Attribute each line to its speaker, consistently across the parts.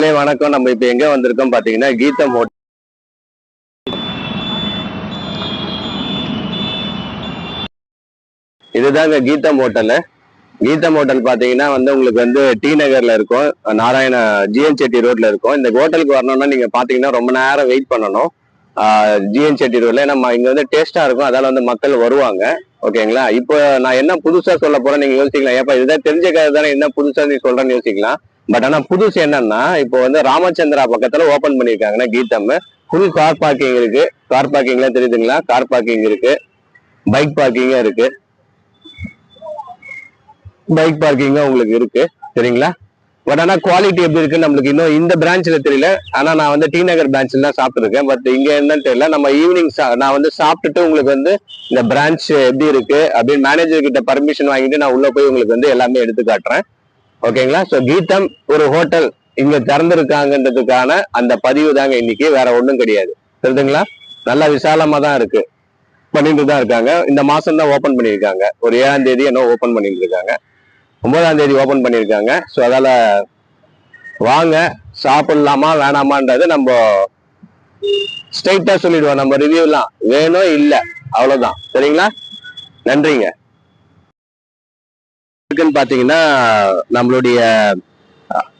Speaker 1: மக்களே, வணக்கம். நம்ம இப்ப எங்க வந்திருக்கோம் பாத்தீங்கன்னா கீதம் ஹோட்டல் இதுதாங்க கீதம் ஹோட்டலு கீதம் ஹோட்டல் பாத்தீங்கன்னா வந்து உங்களுக்கு வந்து டி நகர்ல இருக்கும். நாராயண ஜிஎன் செட்டி ரோட்ல இருக்கும். இந்த ஹோட்டலுக்கு வரணும்னா நீங்க பாத்தீங்கன்னா ரொம்ப நேரம் வெயிட் பண்ணணும். ஜிஎன் செட்டி ரோட்ல நம்ம இங்க வந்து டேஸ்டா இருக்கும். அதால வந்து மக்கள் வருவாங்க. ஓகேங்களா? இப்போ நான் என்ன புதுசா சொல்ல போறேன் நீங்க யோசிக்கலாம் ஏப்பா இதுதான் தெரிஞ்ச கதை தானே. என்ன புதுசா நீ சொல்றேன்னு யோசிக்கலாம். பட் ஆனா புதுசு என்னன்னா இப்போ வந்து ராமச்சந்திரா பக்கத்துல ஓபன் பண்ணிருக்காங்கன்னா கீதம் ஃபுல் கார் பார்க்கிங் இருக்கு. கார் பார்க்கிங்லாம் தெரியுதுங்களா? கார் பார்க்கிங் இருக்கு. பைக் பார்க்கிங்கும் இருக்கு. பைக் பார்க்கிங்கும் உங்களுக்கு இருக்கு. சரிங்களா? பட் ஆனா குவாலிட்டி எப்படி இருக்குன்னு நம்மளுக்கு இன்னும் இந்த பிரான்ச்சில் தெரியல. ஆனா நான் வந்து டி நகர் பிரான்ச்சில் தான் சாப்பிட்ருக்கேன் பட் இங்க என்னன்னு தெரியல. நம்ம ஈவினிங் நான் வந்து சாப்பிட்டுட்டு உங்களுக்கு வந்து இந்த பிரான்ச் எப்படி இருக்கு அப்படின்னு மேனேஜர் கிட்ட பர்மிஷன் வாங்கிட்டு நான் உள்ள போய் உங்களுக்கு வந்து எல்லாமே எடுத்து காட்டுறேன். ஓகேங்களா? ஸோ கீதம் ஒரு ஹோட்டல் இங்க திறந்திருக்காங்கன்றதுக்கான அந்த பதிவு தாங்க இன்னைக்கு. வேற ஒண்ணும் கிடையாது. தெரியுதுங்களா நல்லா விசாலமா தான் இருக்கு. பண்ணிட்டு தான் இருக்காங்க. இந்த மாசம் தான் ஓபன் பண்ணியிருக்காங்க. ஒரு ஏழாம் தேதி என்ன ஓபன் பண்ணிட்டு இருக்காங்க ஒன்பதாம் தேதி ஓபன் பண்ணியிருக்காங்க. ஸோ அதால வாங்க. சாப்பிடலாமா வேணாமான்றது நம்ம ஸ்ட்ரைட்டா சொல்லிடுவோம். நம்ம ரிவ்யூலாம் வேணும் இல்ல. அவ்வளவுதான். சரிங்களா? நன்றிங்க. இருக்குன்னு பாத்தீங்கன்னா நம்மளுடைய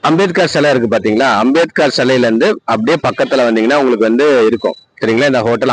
Speaker 1: அம்பேத்கர் சிலை இருக்கு பாத்தீங்களா? அம்பேத்கர் சிலையில இருந்து அப்படியே பக்கத்துல வந்தீங்கன்னா உங்களுக்கு வந்து இருக்கும். சரிங்களா? இந்த ஹோட்டல்